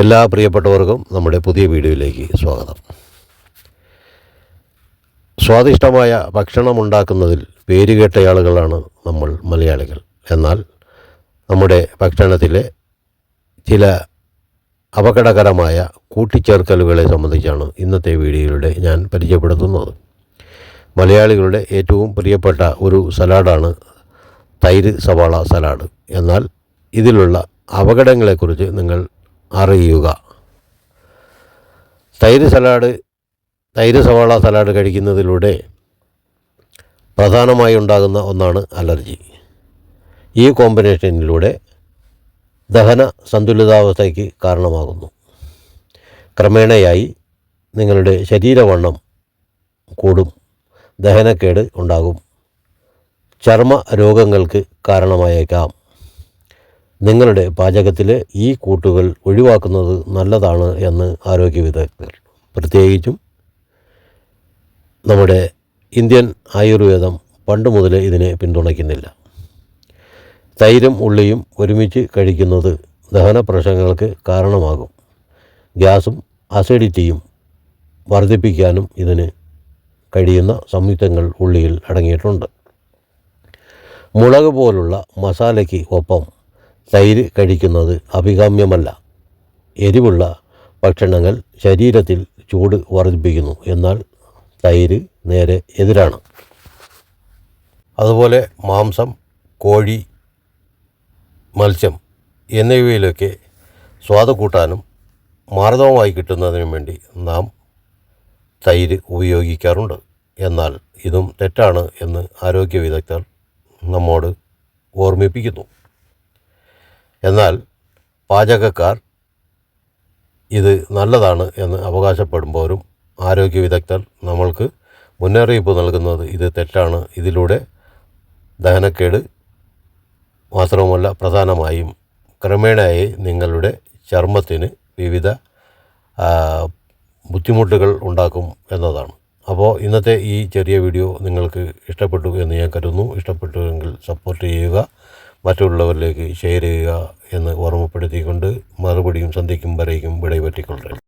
എല്ലാ പ്രിയപ്പെട്ടവർക്കും നമ്മുടെ പുതിയ വീഡിയോയിലേക്ക് സ്വാഗതം. സ്വാദിഷ്ടമായ ഭക്ഷണം ഭക്ഷണമുണ്ടാക്കുന്നതിൽ പേരുകേട്ടയാളുകളാണ് നമ്മൾ മലയാളികൾ. എന്നാൽ നമ്മുടെ ഭക്ഷണത്തിലെ ചില അപകടകരമായ കൂട്ടിച്ചേർക്കലുകളെ സംബന്ധിച്ചാണ് ഇന്നത്തെ വീഡിയോയിലൂടെ ഞാൻ പരിചയപ്പെടുത്തുന്നത്. മലയാളികളുടെ ഏറ്റവും പ്രിയപ്പെട്ട ഒരു സലാഡാണ് തൈര് സവാള സലാഡ്. എന്നാൽ ഇതിലുള്ള അപകടങ്ങളെക്കുറിച്ച് നിങ്ങൾ അറിയുക. തൈര് സലാഡ് തൈര് സവാള സലാഡ് കഴിക്കുന്നതിലൂടെ പ്രധാനമായി ഉണ്ടാകുന്ന ഒന്നാണ് അലർജി. ഈ കോമ്പിനേഷനിലൂടെ ദഹന സന്തുലിതാവസ്ഥയ്ക്ക് കാരണമാകുന്നു. ക്രമേണയായി നിങ്ങളുടെ ശരീരവണ്ണം കൂടും ദഹനക്കേട് ഉണ്ടാകും ചർമ്മ രോഗങ്ങൾക്ക് കാരണമായേക്കാം. നിങ്ങളുടെ പാചകത്തിൽ ഈ കൂട്ടുകൾ ഒഴിവാക്കുന്നത് നല്ലതാണ് എന്ന് ആരോഗ്യ വിദഗ്ധർ പ്രത്യേകിച്ചും നമ്മുടെ ഇന്ത്യൻ ആയുർവേദം പണ്ട് മുതലേ ഇതിനെ പിന്തുണയ്ക്കുന്നില്ല. തൈരും ഉള്ളിയും ഒരുമിച്ച് കഴിക്കുന്നത് ദഹന പ്രശ്നങ്ങൾക്ക് കാരണമാകും. ഗ്യാസും അസിഡിറ്റിയും വർദ്ധിപ്പിക്കാനും ഇതിന് കഴിയുന്ന സംയുക്തങ്ങൾ ഉള്ളിയിൽ അടങ്ങിയിട്ടുണ്ട്. മുളക് പോലുള്ള മസാലയ്ക്ക് ഒപ്പം തൈര് കഴിക്കുന്നത് അഭികാമ്യമല്ല. എരിവുള്ള ഭക്ഷണങ്ങൾ ശരീരത്തിൽ ചൂട് വർദ്ധിപ്പിക്കുന്നു. എന്നാൽ തൈര് നേരെ എതിരാണ്. അതുപോലെ മാംസം കോഴി മത്സ്യം എന്നിവയിലൊക്കെ സ്വാദ് കൂട്ടാനും മാർദ്ദവമായി കിട്ടുന്നതിനും വേണ്ടി നാം തൈര് ഉപയോഗിക്കാറുണ്ട്. എന്നാൽ ഇതും തെറ്റാണ് എന്ന് ആരോഗ്യ വിദഗ്ധർ നമ്മോട് ഓർമ്മിപ്പിക്കുന്നു. എന്നാൽ പാചകക്കാർ ഇത് നല്ലതാണ് എന്ന് അവകാശപ്പെടുമ്പോഴും ആരോഗ്യ വിദഗ്ധർ നമ്മൾക്ക് മുന്നറിയിപ്പ് നൽകുന്നത് ഇത് തെറ്റാണ്. ഇതിലൂടെ ദഹനക്കേട് മാത്രവുമല്ല പ്രധാനമായും ക്രമേണയായി നിങ്ങളുടെ ചർമ്മത്തിന് വിവിധ ബുദ്ധിമുട്ടുകൾ ഉണ്ടാക്കും എന്നതാണ്. അപ്പോൾ ഇന്നത്തെ ഈ ചെറിയ വീഡിയോ നിങ്ങൾക്ക് ഇഷ്ടപ്പെട്ടു എന്ന് ഞാൻ കരുതുന്നു. ഇഷ്ടപ്പെട്ടുവെങ്കിൽ സപ്പോർട്ട് ചെയ്യുക മറ്റുള്ളവരിലേക്ക് ഷെയർ ചെയ്യുക. എന്ന് ഓർമ്മപ്പെടുത്തിക്കൊണ്ട് മറുപടിയും സന്ധിക്കും വരേക്കും വിട പറ്റിക്കൊള്ളേ